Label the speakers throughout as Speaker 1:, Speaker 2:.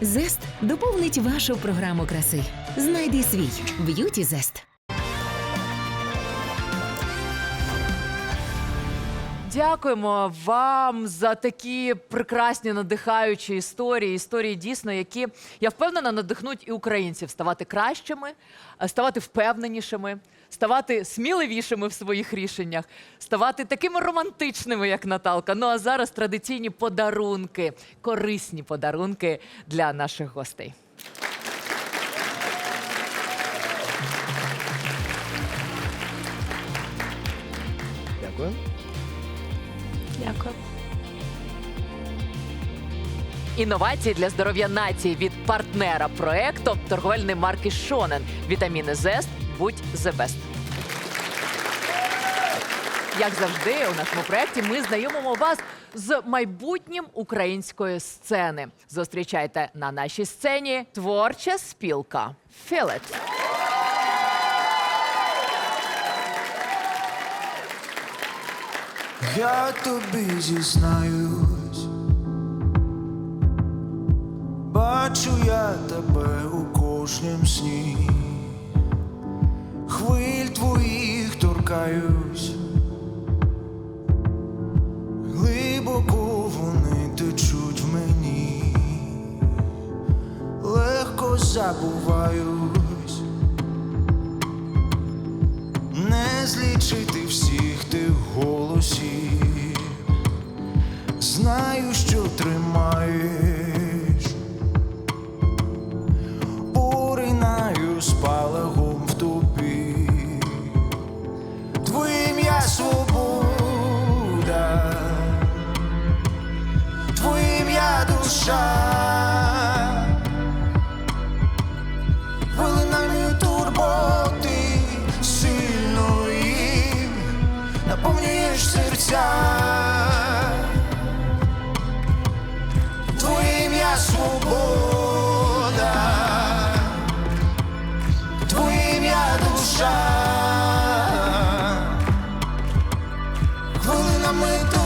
Speaker 1: Зест доповнить вашу програму краси. Знайди свій б'юті зест.
Speaker 2: Дякуємо вам за такі прекрасні надихаючі історії. Історії дійсно, які я впевнена, надихнуть і українців ставати кращими, ставати впевненішими, ставати сміливішими в своїх рішеннях, ставати такими романтичними, як Наталка. Ну а зараз традиційні подарунки, корисні подарунки для наших гостей.
Speaker 3: Дякую.
Speaker 2: Дякую. Інновації для здоров'я нації від партнера проекту торговельної марки Шонен. Вітаміни Зест. Будь the best. Як завжди, у нашому проєкті ми знайомимо вас з майбутнім української сцени. Зустрічайте на нашій сцені творча спілка Філет.
Speaker 4: Я тобі зізнаюсь, бачу я тебе у кожнім сні, хвиль твоїх торкаюсь, глибоко вони течуть в мені, легко забуваюсь, не злічити всіх тих душа. Хвилинами турботи сильної наповнюєш серця. Твоє ім'я свобода, Твоє ім'я душа. Хвилинами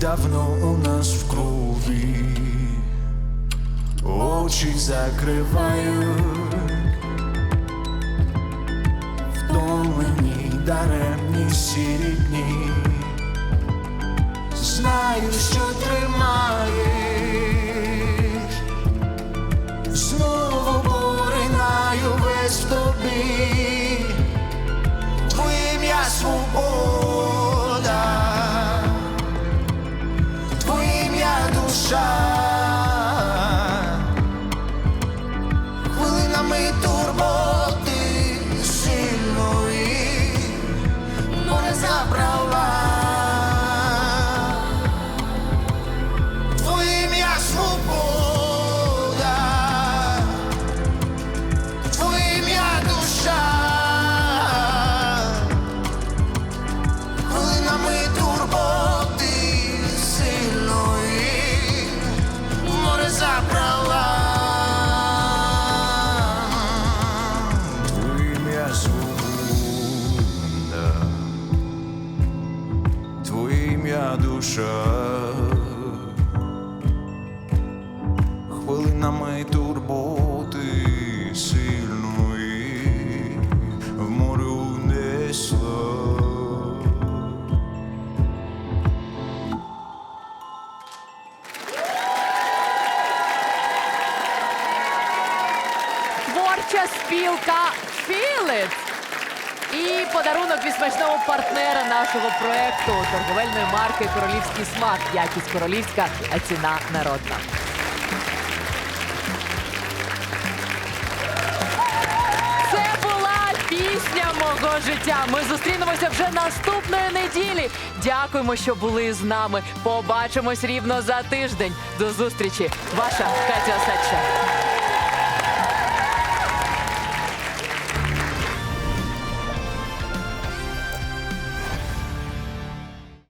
Speaker 4: давно у нас в крові, очі закривають. Втомлені даремні сірі дні. Знаю, що тримаєш, знову поринаю весь в тобі, Твоє ім'я свобода, душа. Душа. Хвилинами турботи сильної в море унесла.
Speaker 2: Творча спілка Філет. І подарунок від смачного партнера нашого проекту торговельної марки Королівський смак. Якість королівська, а ціна народна. Це була пісня мого життя. Ми зустрінемося вже наступної неділі. Дякуємо, що були з нами. Побачимось рівно за тиждень. До зустрічі. Ваша Катя Осадча.